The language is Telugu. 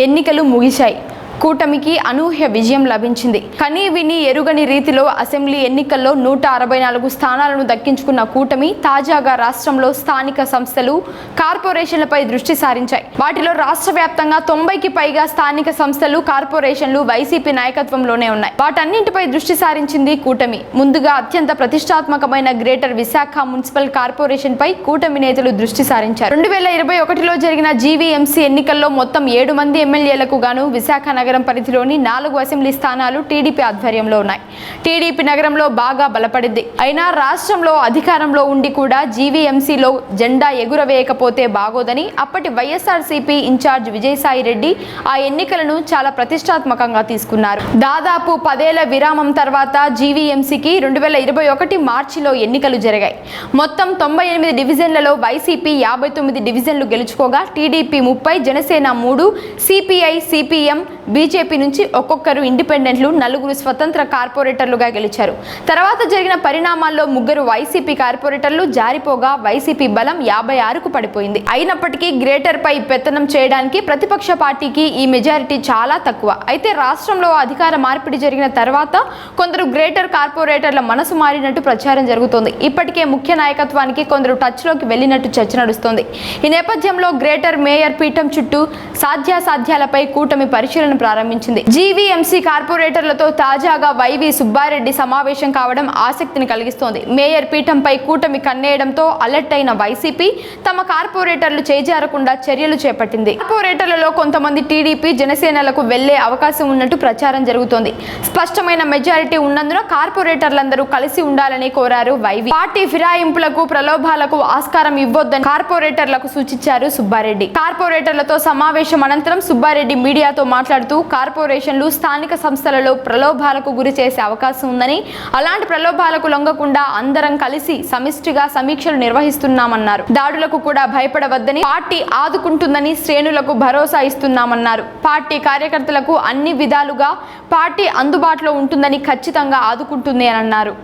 ఎన్నికలు ముగిశాయి. కూటమికి అనూహ్య విజయం లభించింది. కనీ విని ఎరుగని రీతిలో అసెంబ్లీ ఎన్నికల్లో నూట అరవై నాలుగు స్థానాలను దక్కించుకున్న కూటమి తాజాగా రాష్ట్రంలో స్థానిక సంస్థలు కార్పొరేషన్లపై దృష్టి సారించాయి. వాటిలో రాష్ట్ర వ్యాప్తంగా తొంభైకి పైగా స్థానిక సంస్థలు కార్పొరేషన్లు వైసీపీ నాయకత్వంలోనే ఉన్నాయి. వాటన్నింటిపై దృష్టి సారించింది కూటమి. ముందుగా అత్యంత ప్రతిష్టాత్మకమైన గ్రేటర్ విశాఖ మున్సిపల్ కార్పొరేషన్ పై కూటమి నేతలు దృష్టి సారించారు. రెండు వేల ఇరవై ఒకటిలో జరిగిన జీవీఎంసీ ఎన్నికల్లో మొత్తం ఏడు మంది ఎమ్మెల్యేలకు గాను విశాఖ నగరం పరిధిలోని నాలుగు అసెంబ్లీ స్థానాలు టీడీపీ ఆధ్వర్యంలో ఉన్నాయి. టీడీపీ నగరంలో బాగా బలపడింది. అయినా రాష్ట్రంలో అధికారంలో ఉండి కూడా జీవీఎంసీలో జెండా ఎగురవేయకపోతే బాగోదని అప్పటి వైఎస్ఆర్సీపీ ఇన్ఛార్జ్ విజయసాయి రెడ్డి ఆ ఎన్నికలను చాలా ప్రతిష్టాత్మకంగా తీసుకున్నారు. దాదాపు పదేళ్ళ విరామం తర్వాత జీవీఎంసీకి రెండు వేల ఇరవై ఒకటి మార్చిలో ఎన్నికలు జరిగాయి. మొత్తం తొంభై ఎనిమిది డివిజన్లలో వైసీపీ యాభై తొమ్మిది డివిజన్లు గెలుచుకోగా టీడీపీ ముప్పై జనసేన మూడు సిపిఐ సిపిఎం బీజేపీ నుంచి ఒక్కొక్కరు ఇండిపెండెంట్లు నలుగురు స్వతంత్ర కార్పొరేటర్లుగా గెలిచారు. తర్వాత జరిగిన పరిణామాల్లో ముగ్గురు వైసీపీ కార్పొరేటర్లు జారిపోగా వైసీపీ బలం యాభై ఆరుకు పడిపోయింది. అయినప్పటికీ గ్రేటర్ పై పెత్తనం చేయడానికి ప్రతిపక్ష పార్టీకి ఈ మెజారిటీ చాలా తక్కువ. అయితే రాష్ట్రంలో అధికార మార్పిడి జరిగిన తర్వాత కొందరు గ్రేటర్ కార్పొరేటర్ల మనసు మారినట్టు ప్రచారం జరుగుతోంది. ఇప్పటికే ముఖ్య నాయకత్వానికి కొందరు టచ్లోకి వెళ్ళినట్టు చర్చ నడుస్తోంది. ఈ నేపథ్యంలో గ్రేటర్ మేయర్ పీఠం చుట్టూ సాధ్యాసాధ్యాలపై కూటమి పరిశీలన ప్రారంభించింది. జీవీఎంసీ కార్పొరేటర్లతో తాజాగా వైవి సుబ్బారెడ్డి సమావేశం కావడం ఆసక్తిని కలిగిస్తోంది. మేయర్ పీఠంపై కూటమి కన్నేయడంతో అలర్ట్ అయిన వైసీపీ తమ కార్పొరేటర్లు చేజారకుండా చర్యలు చేపట్టింది. కార్పొరేటర్లలో కొంతమంది టీడీపీ జనసేనలకు వెళ్ళే అవకాశం ఉన్నట్టు ప్రచారం జరుగుతోంది. స్పష్టమైన మెజారిటీ ఉన్నందున కార్పొరేటర్లందరూ కలిసి ఉండాలని కోరారు వైవి. పార్టీ ఫిరాయింపులకు ప్రలోభాలకు ఆస్కారం ఇవ్వొద్దని కార్పొరేటర్లకు సూచించారు సుబ్బారెడ్డి. కార్పొరేటర్లతో సమావేశం అనంతరం సుబ్బారెడ్డి మీడియాతో మాట్లాడుతూ మాట్లాడుతూ కార్పొరేషన్లు స్థానిక సంస్థలలో ప్రలోభాలకు గురి చేసే అవకాశం ఉందని అలాంటి ప్రలోభాలకు లొంగకుండా అందరం కలిసి సమిష్టిగా సమీక్షలు నిర్వహిస్తున్నామన్నారు. దాడులకు కూడా భయపడవద్దని పార్టీ ఆదుకుంటుందని శ్రేణులకు భరోసా ఇస్తున్నామన్నారు. పార్టీ కార్యకర్తలకు అన్ని విధాలుగా పార్టీ అందుబాటులో ఉంటుందని ఖచ్చితంగా ఆదుకుంటుంది అని అన్నారు